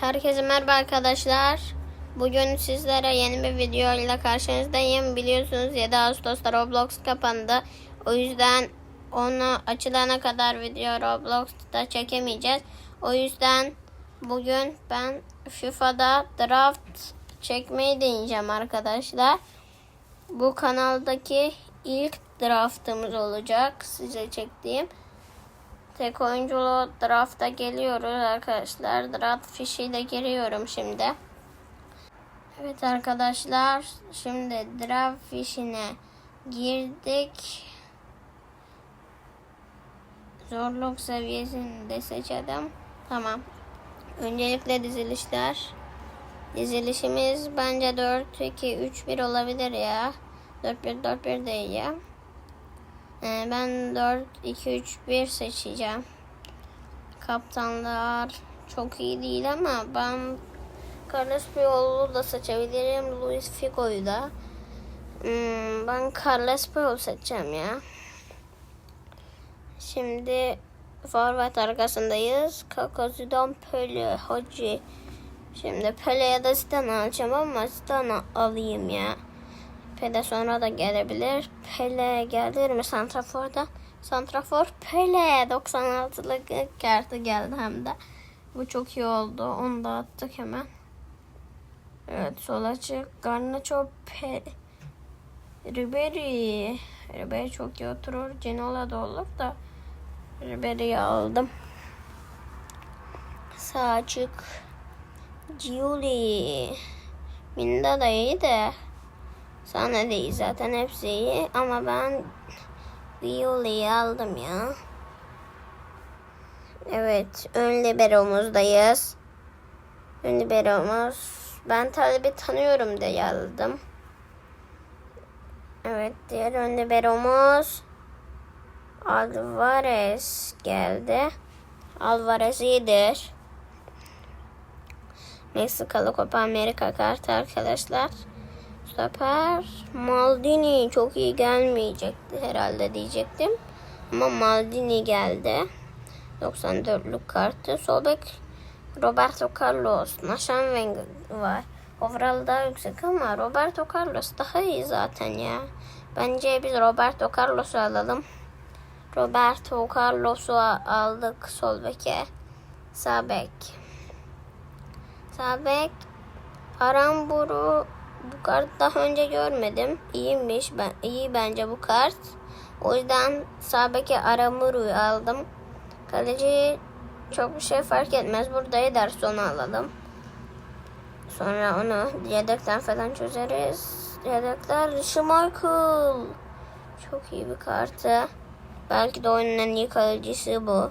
Herkese merhaba arkadaşlar. Bugün sizlere yeni bir video ile karşınızdayım. Biliyorsunuz 7 Ağustos'ta Roblox kapandı. O yüzden onu açılana kadar video Roblox'ta çekemeyeceğiz. O yüzden bugün ben FIFA'da draft çekmeyi deneyeceğim arkadaşlar. Bu kanaldaki ilk draftımız olacak size çektiğim. Tek oyunculu drafta geliyoruz arkadaşlar. Draft fişiyle giriyorum şimdi. Evet arkadaşlar. Şimdi draft fişine girdik. Zorluk seviyesini de seçelim. Tamam. Öncelikle dizilişler. Dizilişimiz bence 4 2 3 1 olabilir ya. 4 1 4 1 değil ya. Ee, ben 4 2 3 1 seçeceğim. Kaptanlar çok iyi değil ama ben Carlos Puyol'u da seçebilirim. Luis Figo'yu da. Hmm, ben Carlos Puyol seçeceğim ya. Şimdi forvet arkasındayız. Kakazı'dan Pele, Hacı. Şimdi Pele ya da Zidane alacağım ama Zidane alayım ya. Pele sonra da gelebilir. Pele gelir mi Santrafor'da? Santrafor Pele 96'lık kartı geldi hem de. Bu çok iyi oldu. Onu da attık hemen. Evet sol açık. Garnacho Pe Ribery. Ribery çok iyi oturur. Cinola da olur da. Ribery'i aldım. Sağ açık. Giuli. Minda da iyi de. Sana değil zaten hepsi iyi ama ben Viole'yi aldım ya. Evet ön liberomuzdayız. Ön liberomuz. Ben talebi tanıyorum diye aldım. Evet diğer ön liberomuz Alvarez geldi. Alvarez iyidir. Meksikalı Copa Amerika kartı arkadaşlar. Stoper Maldini çok iyi gelmeyecekti herhalde diyecektim. Ama Maldini geldi. 94'lük kartı. Sol bek Roberto Carlos. Naşan Wenger var. Overall daha yüksek ama Roberto Carlos daha iyi zaten ya. Bence biz Roberto Carlos'u alalım. Roberto Carlos'u aldık sol beke. Sağ bek. Sağ bek Aramburu bu kart daha önce görmedim. İyiymiş. Ben, iyi bence bu kart. O yüzden sağ beke Aramuru'yu aldım. Kaleci çok bir şey fark etmez. Burada Ederson'u alalım. Sonra onu yedekten falan çözeriz. Yedekler Schmeichel. Çok iyi bir kartı. Belki de oyunun en iyi kalecisi bu.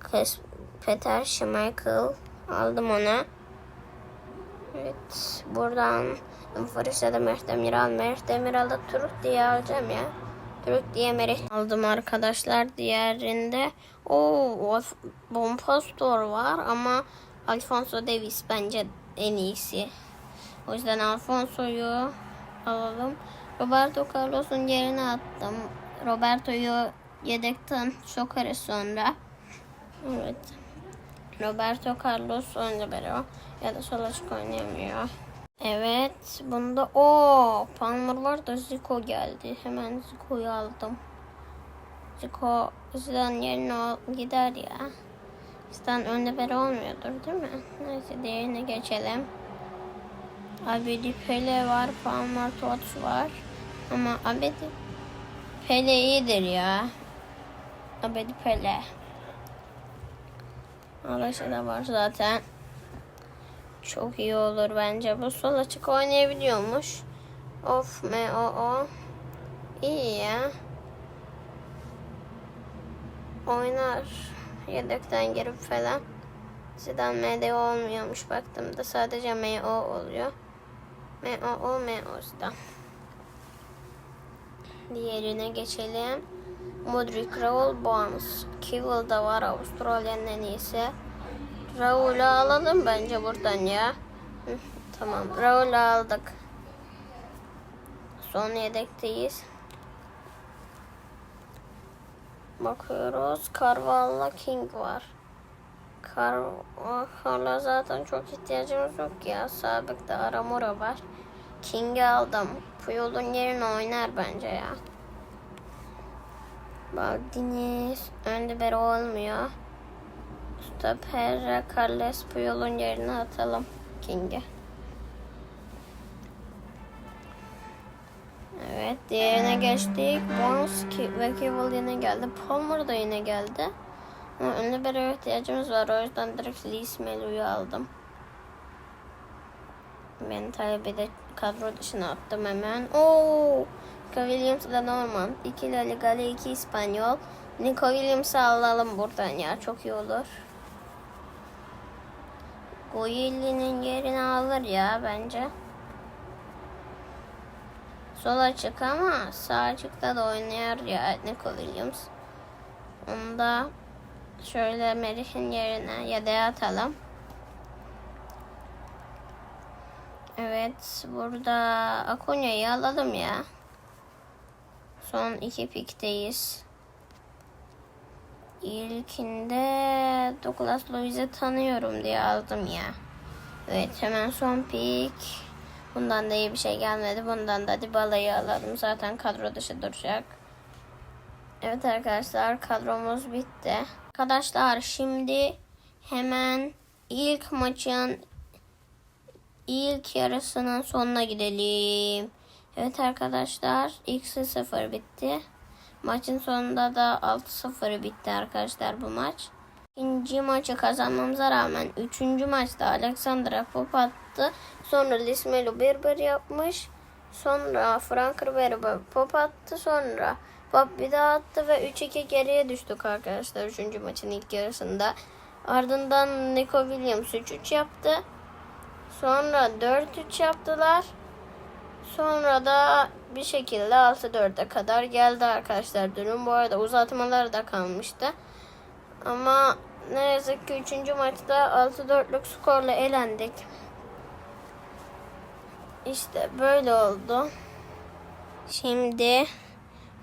Kız Peter Schmeichel. Aldım onu. Evet. Buradan Farisa'da Mert Demiral. Mert Demiral'da Turuk diye alacağım ya. Turuk diye Merih aldım arkadaşlar. Diğerinde o Bompastor var ama Alfonso Davis bence en iyisi. O yüzden Alfonso'yu alalım. Roberto Carlos'un yerine attım. Roberto'yu yedekten sokarız sonra. Evet. Roberto Carlos ön libero ya da sol açık oynayamıyor. Evet. Bunda o Palmer var da Zico geldi. Hemen Zico'yu aldım. Zico Zidane yerine al- gider ya. Zidane ön libero olmuyordur değil mi? Neyse diğerine geçelim. Abedi Pele var. Palmer Tots var. Ama Abedi Pele iyidir ya. Abedi Pele. Arkadaşlar da var zaten. Çok iyi olur bence. Bu sol açık oynayabiliyormuş. Of me o o. İyi ya. Oynar. Yedekten girip falan. Zidane MDO olmuyormuş baktığımda. Sadece MO oluyor. MO MO Zidane. Diğerine geçelim. Modric, Raul, Barnes. Kivil da var Avustralya'nın en iyisi. Raul'u alalım bence buradan ya. Tamam Raul'u aldık. Son yedekteyiz. Bakıyoruz. Carvalho King var. Kar, o karla zaten çok ihtiyacımız yok ya. Sabıkta Aramura var. King'i aldım. Puyol'un yerine oynar bence ya. Baldiniz ön libero olmuyor. Stoper Carles Puyol'un yerine atalım King'i. Evet diğerine geçtik. Bones ve Cavill yine geldi. Palmer da yine geldi. Ama ön libero'ya ihtiyacımız var. O yüzden direkt Lee Melu'yu aldım. Ben talebi de kadro dışına attım hemen. Oo! Nico Williams ile Norman. 2 La Ligalı 2 İspanyol. Nico Williams'ı alalım buradan ya. Çok iyi olur. Goyeli'nin yerini alır ya bence. Sol açık ama sağ açıkta da oynuyor ya Nico Williams. Onu da şöyle Merih'in yerine yedeğe atalım. Evet burada Akunya'yı alalım ya. Son iki pikteyiz. İlkinde Douglas Luiz'i tanıyorum diye aldım ya. Evet hemen son pik. Bundan da iyi bir şey gelmedi. Bundan da Dybala'yı alalım. Zaten kadro dışı duracak. Evet arkadaşlar kadromuz bitti. Arkadaşlar şimdi hemen ilk maçın ilk yarısının sonuna gidelim. Evet arkadaşlar ilk 0 bitti. Maçın sonunda da 6-0 bitti arkadaşlar bu maç. İkinci maçı kazanmamıza rağmen üçüncü maçta Alexandra Pop attı. Sonra Lismelo Berber yapmış. Sonra Frank Ribeiro Pop attı. Sonra Pop bir daha attı ve 3-2 geriye düştük arkadaşlar üçüncü maçın ilk yarısında. Ardından Nico Williams 3-3 yaptı. Sonra 4-3 yaptılar. Sonra da bir şekilde 6-4'e kadar geldi arkadaşlar durum. Bu arada uzatmalar da kalmıştı. Ama ne yazık ki 3. maçta 6-4'lük skorla elendik. İşte böyle oldu. Şimdi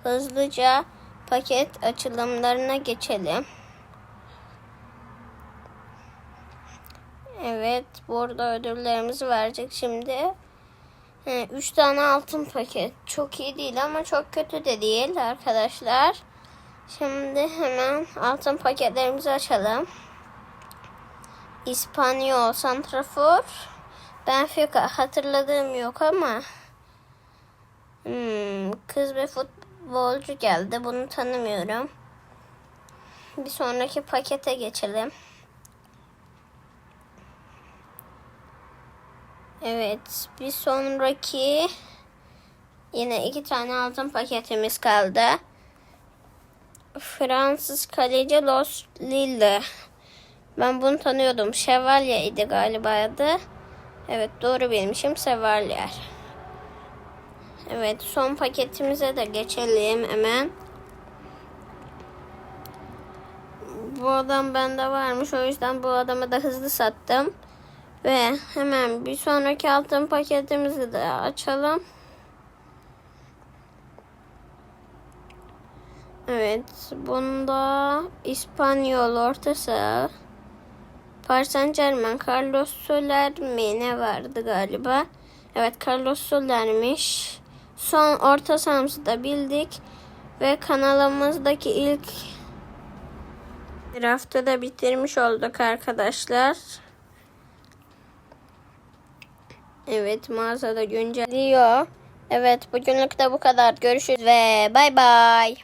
hızlıca paket açılımlarına geçelim. Evet, burada ödüllerimizi verecek şimdi. 3 tane altın paket. Çok iyi değil ama çok kötü de değil arkadaşlar. Şimdi hemen altın paketlerimizi açalım. İspanyol Santrafor. Benfica hatırladığım yok ama hmm, kız bir futbolcu geldi. Bunu tanımıyorum. Bir sonraki pakete geçelim. Evet, bir sonraki yine iki tane altın paketimiz kaldı. Fransız kaleci Los Lille. Ben bunu tanıyordum. Chevalier idi galiba adı. Evet doğru bilmişim. Chevalier. Evet son paketimize de geçelim hemen. Bu adam bende varmış. O yüzden bu adamı da hızlı sattım. Ve hemen bir sonraki altın paketimizi de açalım. Evet, bunda İspanyol orta saha. Paris Saint Germain, Carlos Soler mi ne vardı galiba? Evet, Carlos Soler'miş. Son orta sahamızı da bildik. Ve kanalımızdaki ilk bir haftada bitirmiş olduk arkadaşlar. Evet mağazada güncelliyor. Evet bugünlük de bu kadar. Görüşürüz ve bay bay.